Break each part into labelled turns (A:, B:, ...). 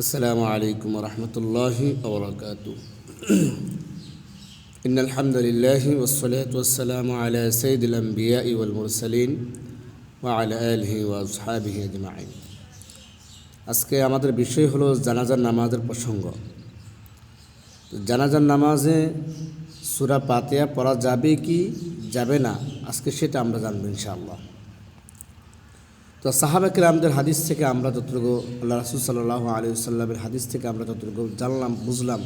A: السلام عليكم ورحمة الله وبركاته إن الحمد لله والصلاة والسلام على سيد الأنبياء والمرسلين وعلى آله وأصحابه أجمعين আজকে আমাদের বিষয় হলো জানাজার নামাজের প্রসঙ্গ তো জানাজার নামাজে সুরা পাতিয়া পড়া যাবে কি যাবে না আজকে সেটা আমরা জানবো ইনশাআল্লাহ তো সাহাবাকের আমাদের হাদিস থেকে আমরা যতটুকু আল্লাহ রাসুল সাল্লাহ আলী সাল্লামের হাদিস থেকে আমরা যতটুকু জানলাম, বুঝলাম।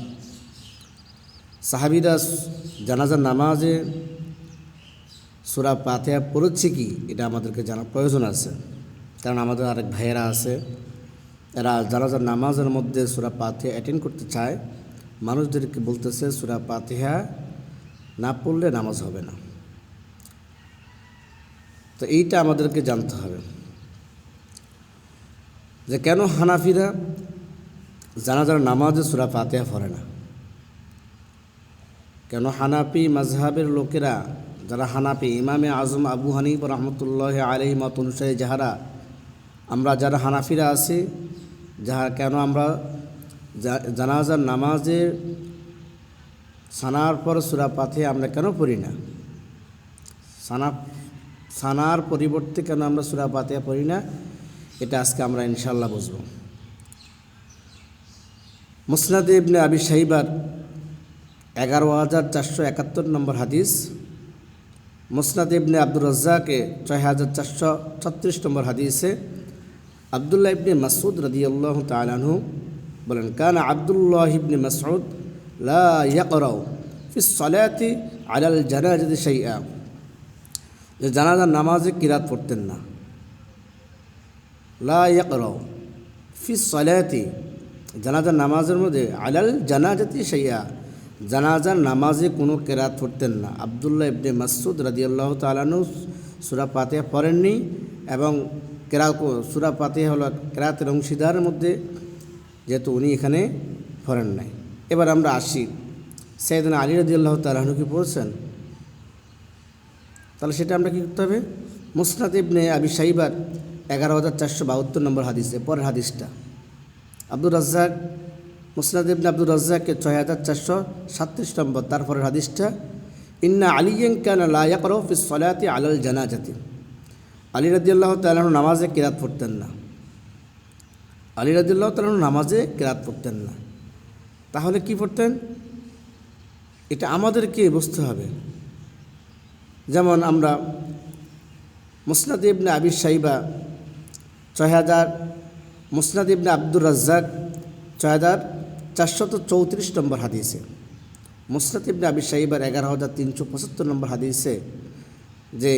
A: সাহাবিরা জানাজার নামাজে সুরা পাতিয়া পড়েছে কি? এটা আমাদেরকে জানার প্রয়োজন আছে। কারণ আমাদের আরেক ভাইয়েরা আছে, এরা জানাজার নামাজের মধ্যে সুরা পাতিয়া অ্যাটেন্ড করতে চায়। মানুষদেরকে বলতেছে, সুরা পাতিহা না পড়লে নামাজ হবে না। তো এইটা আমাদেরকে জানতে হবে। যে কেন হানাফিরা জানাজার নামাজে সুরা ফাতেহা পড়ে না? কেন হানাফি মাজহাবের লোকেরা, যারা হানাফি, ইমামে আজম আবু হানিফ রহমতুল্লাহ আলহি মত অনুসারী যাহারা, আমরা যারা হানাফিরা আছি, যাহা কেন আমরা জানাজার নামাজের সানার পর সুরা পাথে আমরা কেন পড়ি না? সানা, সানার পরিবর্তে কেন আমরা সুরা পাতিয়া পড়ি না? এটা আজকে আমরা ইনশাল্লাহ বুঝব। মুসনাদ ইবনে আবি সাহিবার এগারো হাজার চারশো একাত্তর নম্বর হাদিস, মুসনাদ ইবনে আব্দুর রাজ্জাকে ছয় হাজার চারশো ছত্রিশ নম্বর হাদিসে আবদুল্লাহ ইবনে মাসুদ রদিয়াল্লাহ তালানহু বলেন, কান আবদুল্লাহ ইবনে মাসুদ লা ইয়াকরাউ ফি সলাতি আলাল জানাজাতি শাইআ। যে জানাজার নামাজে কিরাত পড়তেন না। লা ফি সলাতি জানাজার নামাজের মধ্যে আলাল জানাজাতি শাইআ জানাজার নামাজে কোনো কেরাত পড়তেন না। আবদুল্লাহ ইবনে মাসুদ রাদিয়াল্লাহু তাআলাহু সূরা ফাতিহা পড়েননি এবং কেরা সুরা পাতিহা হলো কেরাতের অংশীদারের মধ্যে, যেহেতু উনি এখানে পড়েন নাই। এবার আমরা আসি। সৈয়দিন আলী রাজি আল্লাহ তালাহনু কি পড়ছেন? তাহলে সেটা আমরা কী করতে হবে? মুসনাদ ইবনে আবি সাইবার এগারো হাজার চারশো বাহাত্তর নম্বর হাদিসে, পরের হাদিসটা। আব্দুর রাজ্জাক, মুসনাদ ইবনে আব্দুর রাজ্জাককে ছয় হাজার চারশো সাতত্রিশ নম্বর তারপরের হাদিসটা, ইন্না আলিয়াং কান লায়াকরফ ফিস সলাতি আলাল জানাজাতি। আলী রাদিয়াল্লাহ তালাহ নামাজে কেরাত পড়তেন না। আলী রাদিয়াল্লাহ তালাহ নামাজে কেরাত পড়তেন না। তাহলে কি পড়তেন? এটা আমাদেরকে বুঝতে হবে। যেমন আমরা মুসনাদ ইবনে আবি সাইবা ছয় হাজার মুসনাদ ইবনে আব্দুর রাজ্জাক ছয় হাজার চারশত চৌত্রিশ নম্বর হাদিসে। মুসনাদ ইবনে আবি সাইবার এগারো হাজার তিনশো পঁচাত্তর নম্বর হাদিসে যে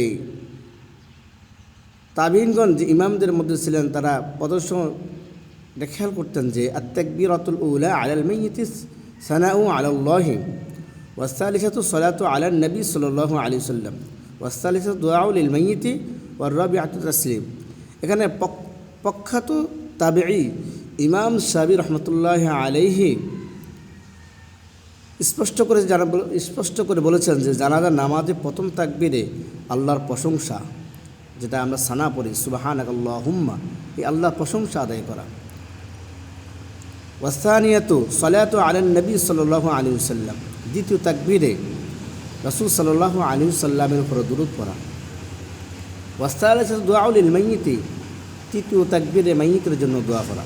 A: তাবিনগণ যে ইমামদের মধ্যে ছিলেন, তারা প্রদর্শন খেয়াল করতেন যে আত্মাকবির অতুল উলা আলাল মেইতি সানাউ আলাল্লাহি ওয়াসালিসাতু সলাতু আলাল নবী সাল্লাহ আলী সাল্লাম ওয়াসালিসাতু দোয়াউল ইল মেইতি ওয়ার রবি আতু তসলিম। এখানে প্রখ্যাত তাবেই ইমাম সাবি রহমতুল্লাহ আলাইহি স্পষ্ট করে জানা স্পষ্ট করে বলেছেন যে জানাজা নামাজে প্রথম তাকবিরে আল্লাহর প্রশংসা, যেটা আমরা সানা পড়ি সুবাহান আল্লাহ হুম্মা এই আল্লাহর প্রশংসা আদায় করা। ওয়াস্তানিয়াত সলাত আলেন নবী সাল আলী সাল্লাম দ্বিতীয় তাকবীরে রসুল সাল্লাহ আলী সাল্লামের উপর দূরত পড়া। ওয়াস্তাল দোয়াউল মাইয়িতে তৃতীয় তাকবীরে মাইয়িতের জন্য দোয়া করা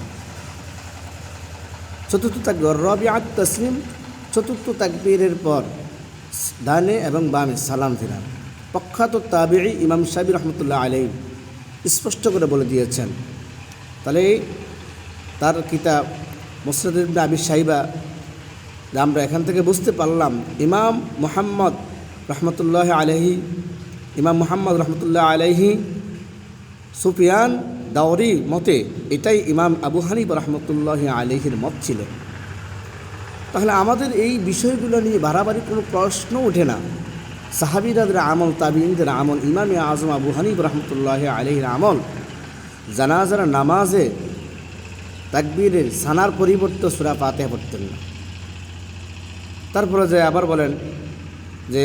A: চতুর্থ তাকবীর রবিআত তসলিম, চতুর্থ তাকবীরের পর ডানে এবং বামে সালাম ফিরান। প্রখ্যাত তাবিঈ ইমাম সাবির রহমতুল্লাহ আলাই স্পষ্ট করে বলে দিয়েছেন, তাহলে তার কিতাব মুসরদ আবি সাহিবা আমরা এখান থেকে বুঝতে পারলাম, ইমাম মোহাম্মদ রহমতুল্লাহ আলহি ইমাম মোহাম্মদ রহমতুল্লাহ আলহি সুফিয়ান দাওরি মতে এটাই ইমাম আবু হানিব রহমতুল্লাহ আলহির মত ছিল। তাহলে আমাদের এই বিষয়গুলো নিয়ে বাড়াবাড়ি কোনো প্রশ্ন ওঠে না। সাহাবিরাদের আমল তাবিনদের আমল, ইমামে আজম আবু হানিব রহমতুল্লাহ আলহির আমল, জানাজার নামাজে তাকবীরের সানার পরিবর্তে সুরা পাতে পড়তেন না। তারপরে যে আবার বলেন যে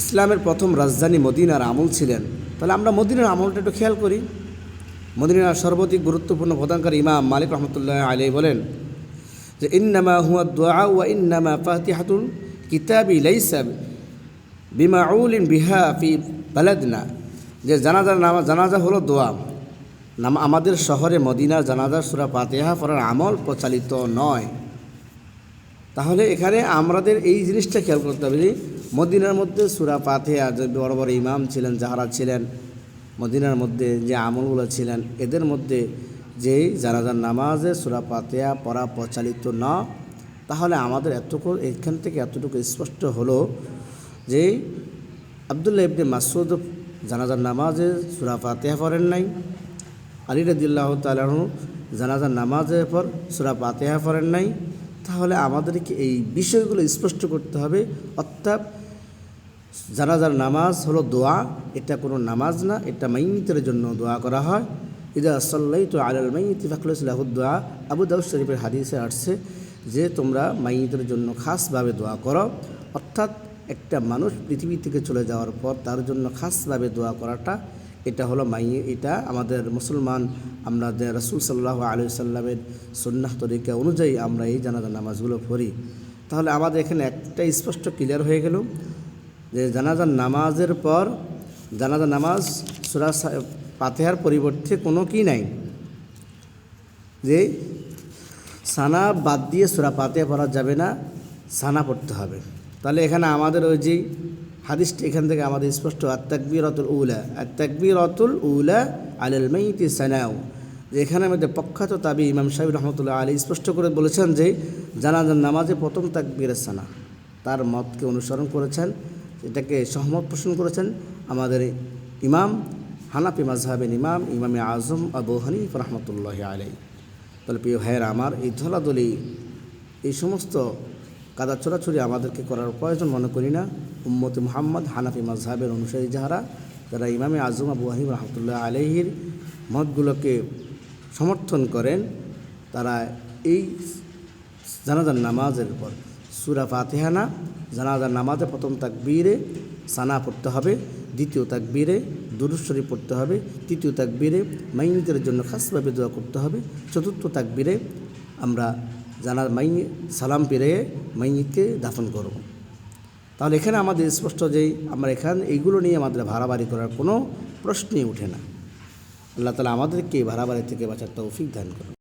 A: ইসলামের প্রথম রাজধানী মদিনার আমল ছিলেন, তাহলে আমরা মদিনার আমলটা একটু খেয়াল করি। মদিনার সর্বাধিক গুরুত্বপূর্ণ প্রদানকারী ইমাম মালিক রহমতুল্লাহ আলী বলেন যে ইন্নামা হুয়া দোয়া ওয়া ইন্নামা ফাতিহাতুল কিতাবি লাইসা বিমাউলিন বিহা ফি বালাদনা। যে জানাজার নামা জানাজা হলো দোয়া। নাম আমাদের শহরে মদিনার জানাজার সুরা পাতেহা পড়ার আমল প্রচালিত নয়। তাহলে এখানে আমাদের এই জিনিসটা খেয়াল করতে হবে মদিনার মধ্যে সুরা পাতেহা যে বড় বড় ইমাম ছিলেন, যাহারা ছিলেন মদিনার মধ্যে যে আমলগুলো ছিলেন, এদের মধ্যে যেই জানাজার নামাজে সুরা পাতেহা পড়া প্রচালিত না, তাহলে আমাদের এতটুকু এখান থেকে এতটুকু স্পষ্ট হলো যে আবদুল্লাহ ইবনে মাসুদ জানাজার নামাজে সুরা ফাতেহা পড়েন নাই। আলী রদিল্লাহ তালু জানাজার নামাজের পর সুরা ফাতেহা পড়েন নাই। তাহলে আমাদেরকে এই বিষয়গুলো স্পষ্ট করতে হবে। অর্থাৎ জানাজার নামাজ হলো দোয়া, এটা কোনো নামাজ না, এটা মাইমিতের জন্য দোয়া করা হয়। ইদা সাল্লাই তো আলাল মাইতি ফাকলুসলাহুদ্দোয়া আবু দাউদ শরীফের হাদিসে আসছে যে তোমরা মাইতের জন্য খাসভাবে দোয়া করো। অর্থাৎ একটা মানুষ পৃথিবী থেকে চলে যাওয়ার পর তার জন্য খাসভাবে দোয়া করাটা, এটা হলো মাই এটা আমাদের মুসলমান, আমাদের রসুল সাল্লাহ আলু সাল্লামের সন্ন্যাহ তরিকা অনুযায়ী আমরা এই জানাজা নামাজগুলো পড়ি। তাহলে আমাদের এখানে একটা স্পষ্ট ক্লিয়ার হয়ে গেল। যে জানাজার নামাজের পর জানাজা নামাজ, সুরা পাতেহার পরিবর্তে কোনো কি নাই। যে সানা বাদ দিয়ে সুরা পাতেহা পড়া যাবে না, সানা পড়তে হবে। তাহলে এখানে আমাদের ওই যে হাদিসটি এখান থেকে আমাদের স্পষ্ট আত্মাকবির অতুল উলা আত্মাকবির অতুল উলা আলাল মাইতি সানাও যে এখানে আমাদের প্রখ্যাত তাবি ইমাম সাহেব রহমতুল্লাহ আলী স্পষ্ট করে বলেছেন যে, জানাজার নামাজে প্রথম তাকবীরের সানা। তার মতকে অনুসরণ করেছেন এটাকে সহমত পোষণ করেছেন আমাদের ইমাম, হানাফি মাজহাবের ইমাম, ইমামে আজম আবু হানিফ রহমতুল্লাহ আলাই তাহলে প্রিয় ভাইয়ের, আমার এই ধলাদলি এই সমস্ত কাদা চোরাচুরি আমাদেরকে করার প্রয়োজন মনে করি না। উম্মতে মুহাম্মদ, হানাফি মাজহাবের অনুসারী যাহারা, যারা ইমামে আজম আবু হানিফ রহমতুল্লাহ আলহির মতগুলোকে সমর্থন করেন, তারা এই জানাজার নামাজের পর সুরা ফাতেহানা জানাজার নামাজে প্রথম তাকবীরে সানা পড়তে হবে, দ্বিতীয় তাকবীরে দুরুশ্বরী পড়তে হবে, তৃতীয় তাকবীরে মাইনিতের জন্য খাসভাবে দোয়া করতে হবে, চতুর্থ তাকবীরে আমরা জানার মাইনি সালাম পেরে মাইনিকে দাফন করব। তাহলে এখানে আমাদের স্পষ্ট যে আমরা এখানে, এইগুলো নিয়ে আমাদের ভাড়াবাড়ি করার কোনো প্রশ্নই ওঠে না। আল্লাহ তালা আমাদেরকে ভাড়াবাড়ি থেকে বাঁচার তৌফিক দান করুন।